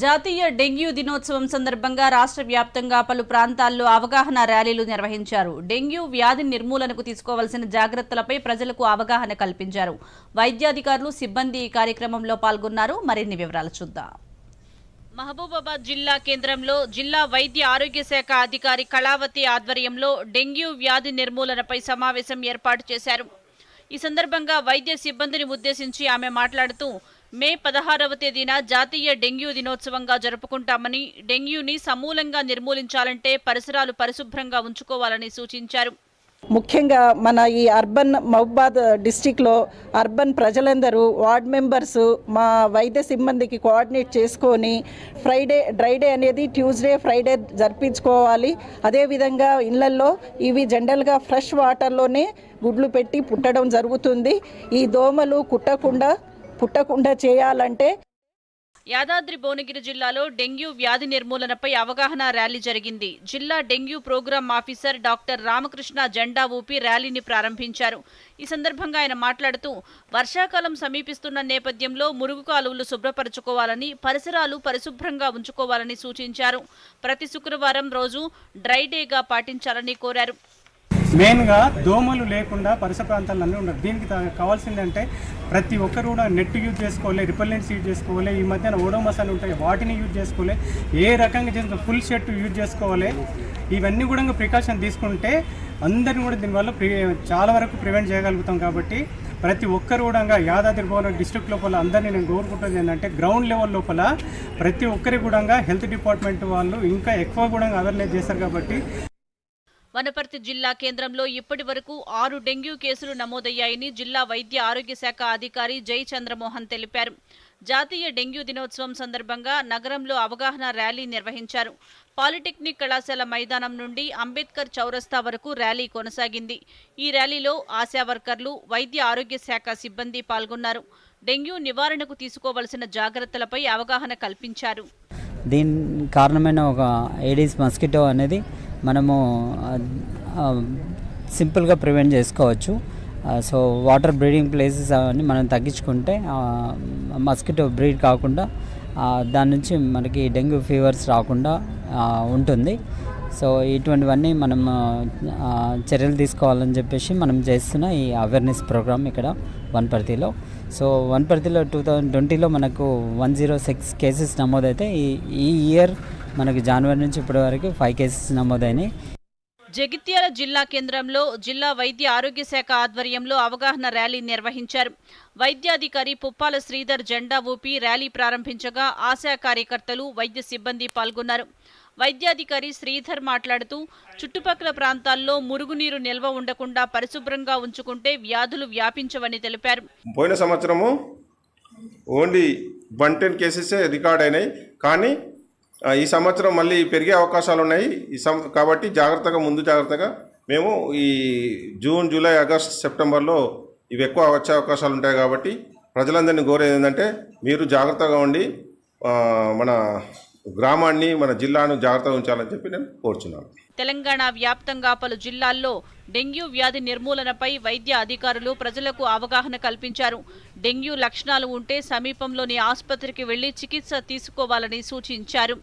జాతీయ డెంగ్యూ దినోత్సవం సందర్భంగా రాష్ట్ర వ్యాప్తంగా పలు ప్రాంతాల్లో అవగాహన ర్యాలీలు నిర్వహించారు. డెంగ్యూ వ్యాధి నిర్మూలనకు తీసుకోవాల్సిన జాగ్రత్తలపై ప్రజలకు అవగాహన కల్పించారు. వైద్యాధికారులు సిబ్బంది ఈ కార్యక్రమంలో పాల్గొన్నారు. మరిన్ని వివరాలు చూద్దాం. మహబూబాబాద్ జిల్లా కేంద్రంలో జిల్లా వైద్య ఆరోగ్య శాఖ అధికారి కళావతి ఆధ్వర్యంలో డెంగ్యూ వ్యాధి నిర్మూలనపై సమావేశం ఏర్పాటు చేశారు. ఈ సందర్భంగా వైద్య సిబ్బందిని ఉద్దేశించి ఆమె మాట్లాడుతూ మే పదహారవ తేదీన జాతీయ డెంగ్యూ దినోత్సవంగా జరుపుకుంటామని డెంగ్యూని సమూలంగా నిర్మూలించాలంటే పరిసరాలు పరిశుభ్రంగా ఉంచుకోవాలని సూచించారు. ముఖ్యంగా మన ఈ అర్బన్ మహబాద్ డిస్టిక్లో అర్బన్ ప్రజలందరూ వార్డ్ మెంబర్స్ మా వైద్య సిబ్బందికి కోఆర్డినేట్ చేసుకొని ఫ్రైడే డ్రైడే అనేది ట్యూస్డే ఫ్రైడే జరిపించుకోవాలి. అదేవిధంగా ఇళ్ళల్లో ఇవి జనరల్గా ఫ్రెష్ వాటర్లోనే గుడ్లు పెట్టి పుట్టడం జరుగుతుంది. ఈ దోమలు కుట్టకుండా పుట్టకుండా చేయాలంటే యాదాద్రి భువనగిరి జిల్లాలో డెంగ్యూ వ్యాధి నిర్మూలనపై అవగాహన ర్యాలీ జరిగింది. జిల్లా dengue programme officer doctor Ramakrishna జెండా ఊపి ర్యాలీని ప్రారంభించారు. ఈ సందర్భంగా ఆయన మాట్లాడుతూ వర్షాకాలం సమీపిస్తున్న నేపథ్యంలో మురుగు కాలువలు శుభ్రపరచుకోవాలని పరిసరాలు పరిశుభ్రంగా ఉంచుకోవాలని సూచించారు. ప్రతి శుక్రవారం రోజు డ్రై డేగా పాటించాలని కోరారు. మెయిన్గా దోమలు లేకుండా పరిసర ప్రాంతాలన్నీ ఉండరు దీనికి తా- కావాల్సిందంటే ప్రతి ఒక్కరు కూడా నెట్ యూజ్ చేసుకోవాలి రిపెల్లెంట్స్ యూజ్ చేసుకోవాలి ఈ మధ్యన ఓడోమస్ అని ఉంటాయి వాటిని యూజ్ చేసుకోవాలి ఏ రకంగా చేసుకో ఫుల్ షర్ట్ యూజ్ చేసుకోవాలి. ఇవన్నీ కూడా ప్రికాషన్ తీసుకుంటే అందరిని కూడా దీనివల్ల ప్రి చాలా వరకు ప్రివెంట్ చేయగలుగుతాం కాబట్టి ప్రతి ఒక్కరు కూడా యాదాద్రి భవన్ డిస్ట్రిక్ట్ లోపల అందరినీ నేను కోరుకుంటుంది ఏంటంటే గ్రౌండ్ లెవెల్ లోపల ప్రతి ఒక్కరి కూడా హెల్త్ డిపార్ట్మెంట్ వాళ్ళు ఇంకా ఎక్కువ కూడా అవేర్నెస్ చేస్తారు కాబట్టి వనపర్తి జిల్లా కేంద్రంలో ఇప్పటి వరకు ఆరు డెంగ్యూ కేసులు నమోదయ్యాయని జిల్లా వైద్య ఆరోగ్య శాఖ అధికారి జై చంద్రమోహన్ తెలిపారు. జాతీయ డెంగ్యూ దినోత్సవం సందర్భంగా నగరంలో అవగాహన ర్యాలీ నిర్వహించారు. పాలిటెక్నిక్ కళాశాల మైదానం నుండి అంబేద్కర్ చౌరస్తా వరకు ర్యాలీ కొనసాగింది. ఈ ర్యాలీలో ఆశా వర్కర్లు వైద్య ఆరోగ్య శాఖ సిబ్బంది పాల్గొన్నారు. డెంగ్యూ నివారణకు తీసుకోవలసిన జాగ్రత్తలపై అవగాహన కల్పించారు. దీని కారణమైన ఒక ఏడీస్ మస్కిటో అనేది మనము సింపుల్గా ప్రివెంట్ చేసుకోవచ్చు. సో వాటర్ బ్రీడింగ్ ప్లేసెస్ అవన్నీ మనం తగ్గించుకుంటే మస్కిటో బ్రీడ్ కాకుండా దాని నుంచి మనకి డెంగ్యూ ఫీవర్స్ రాకుండా ఉంటుంది. సో ఇటువంటివన్నీ మనం చర్యలు తీసుకోవాలని చెప్పేసి మనం చేస్తున్న ఈ అవేర్నెస్ ప్రోగ్రామ్ ఇక్కడ వన్పర్తిలో. సో వన్పర్తిలో టూ థౌజండ్ ట్వంటీలో మనకు వన్ జీరో సిక్స్ కేసెస్ నమోదైతే ఈ ఈ ఇయర్ మనకి జనవరి నుంచి ఇప్పటి వరకు ఫైవ్ కేసెస్ నమోదైనాయి. జగిత్యాల జిల్లా కేంద్రంలో జిల్లా వైద్య ఆరోగ్య శాఖ ఆధ్వర్యంలో అవగాహన ర్యాలీ నిర్వహించారు. వైద్యాధికారి పుప్పాల శ్రీధర్ జెండా ఊపి ర్యాలీ ప్రారంభించగా ఆశా కార్యకర్తలు వైద్య సిబ్బంది పాల్గొన్నారు. వైద్యాధికారి శ్రీధర్ మాట్లాడుతూ చుట్టుపక్కల ప్రాంతాల్లో మురుగునీరు నిల్వ ఉండకుండా పరిశుభ్రంగా ఉంచుకుంటే వ్యాధులు వ్యాపించవని తెలిపారు. పోయిన సంవత్సరము ఓన్లీ వన్ టెన్ కేసెసే రికార్డ్ అయినాయి. కానీ ఈ సంవత్సరం మళ్ళీ పెరిగే అవకాశాలు ఉన్నాయి ఈ సం కాబట్టి జాగ్రత్తగా ముందు జాగ్రత్తగా మేము ఈ జూన్ జూలై ఆగస్ట్ సెప్టెంబర్లో ఇవి ఎక్కువ వచ్చే అవకాశాలు ఉంటాయి కాబట్టి ప్రజలందరినీ కోరేది ఏంటంటే మీరు జాగ్రత్తగా ఉండి మన గ్రామాన్ని మన జిల్లాను జాగ్రత్తగా ఉంచాలని చెప్పి నేను కోరుచున్నాను. తెలంగాణ వ్యాప్తంగా పలు జిల్లాల్లో డెంగ్యూ వ్యాధి నిర్మూలనపై వైద్య అధికారులు ప్రజలకు అవగాహన కల్పించారు. డెంగ్యూ లక్షణాలు ఉంటే సమీపంలోని ఆసుపత్రికి వెళ్ళి చికిత్స తీసుకోవాలని సూచించారు.